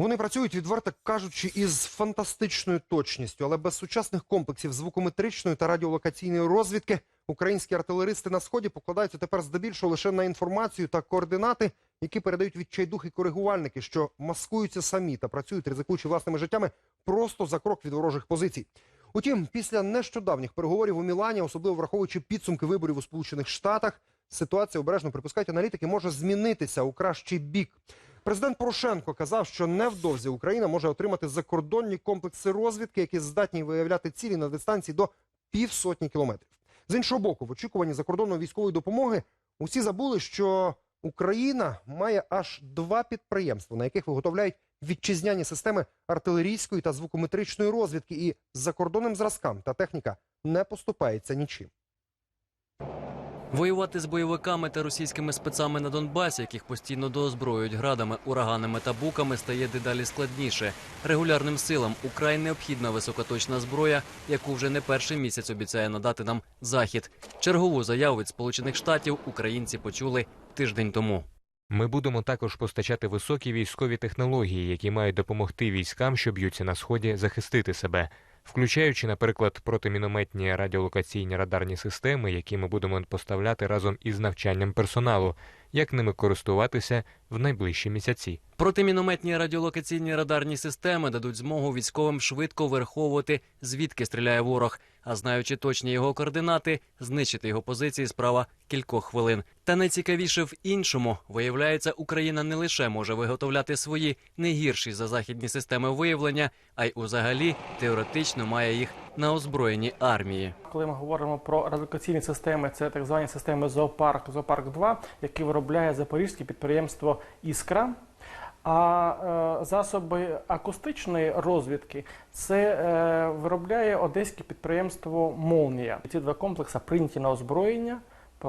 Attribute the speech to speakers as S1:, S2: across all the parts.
S1: Вони працюють, відверто кажучи, із фантастичною точністю, але без сучасних комплексів звукометричної та радіолокаційної розвідки українські артилеристи на сході покладаються тепер здебільшого лише на інформацію та координати, які передають відчайдухи коригувальники, що маскуються самі та працюють, ризикуючи власними життями просто за крок від ворожих позицій. Утім, після нещодавніх переговорів у Мілані, особливо враховуючи підсумки виборів у Сполучених Штатах, ситуація обережно припускають аналітики, може змінитися у кращий бік. Президент Порошенко казав, що невдовзі Україна може отримати закордонні комплекси розвідки, які здатні виявляти цілі на дистанції до півсотні кілометрів. З іншого боку, в очікуванні закордонної військової допомоги усі забули, що Україна має аж два підприємства, на яких виготовляють вітчизняні системи артилерійської та звукометричної розвідки, і закордонним зразкам та техніка не поступається нічим.
S2: Воювати з бойовиками та російськими спецами на Донбасі, яких постійно доозброюють градами, ураганами та буками, стає дедалі складніше. Регулярним силам украй необхідна високоточна зброя, яку вже не перший місяць обіцяє надати нам захід. Чергову заяву від Сполучених Штатів українці почули тиждень тому.
S3: Ми будемо також постачати високі військові технології, які мають допомогти військам, що б'ються на сході, захистити себе, включаючи, наприклад, протимінометні радіолокаційні радарні системи, які ми будемо поставляти разом із навчанням персоналу, як ними користуватися в найближчі місяці.
S2: Протимінометні радіолокаційні радарні системи дадуть змогу військовим швидко вираховувати, звідки стріляє ворог, а знаючи точні його координати, знищити його позиції справа кількох хвилин. Та найцікавіше в іншому виявляється, Україна не лише може виготовляти свої не гірші за західні системи виявлення, а й узагалі теоретично має їх на озброєній армії.
S4: Коли ми говоримо про радіолокаційні системи, це так звані системи зоопарк, зоопарк 2 які виробляє запорізьке підприємство Іскра. А е, засоби акустичної розвідки це е, виробляє одеське підприємство Молнія. Ці два комплекси прийняті на озброєння.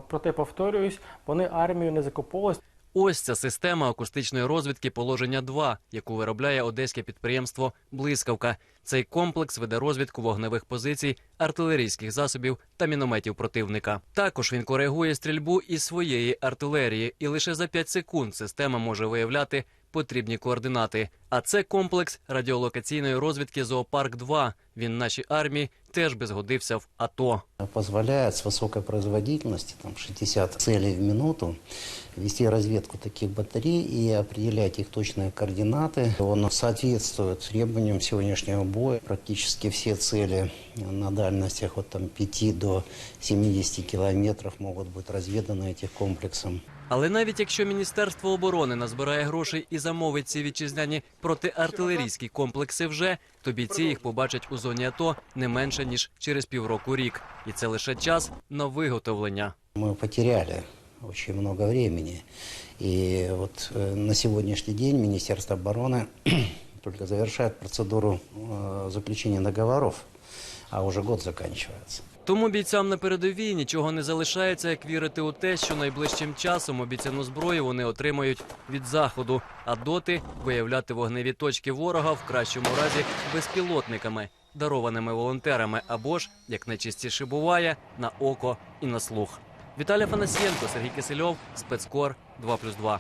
S4: Проте повторююсь, вони армію не закуповували.
S2: Ось ця система акустичної розвідки положення 2, яку виробляє одеське підприємство Блискавка. Цей комплекс веде розвідку вогневих позицій, артилерійських засобів та мінометів противника. Також він коригує стрільбу із своєї артилерії, і лише за 5 секунд система може виявляти потрібні координати. А це комплекс радіолокаційної розвідки Зоопарк 2 Він нашій армії теж би згодився в АТО.
S5: позволяет с высокой производительностью, там 60 целей в минуту, вести разведку таких батарей и определять их точные координаты. Он соответствует требованиям сегодняшнего боя. Практически все цели на дальностях от там, 5 до 70 километров могут быть разведаны этим комплексом.
S2: Але навіть якщо Міністерство оборони назбирає грошей і замовить ці вітчизняні протиартилерійські комплекси вже, то бійці їх побачать у зоні АТО не менше ніж через півроку рік, і це лише час на виготовлення.
S5: Мы потеряли очень много времени. И вот э, на сегодняшний день Министерство обороны только завершает процедуру э, заключения договоров, а уже год заканчивается.
S2: Тому бійцям на передовій нічого не залишається, як вірити у те, що найближчим часом обіцяну зброю вони отримають від заходу, а доти виявляти вогневі точки ворога в кращому разі безпілотниками, дарованими волонтерами, або ж, як найчастіше буває, на око і на слух. Віталій Фанасієнко, Сергій Кисельов, спецкор 2+,2.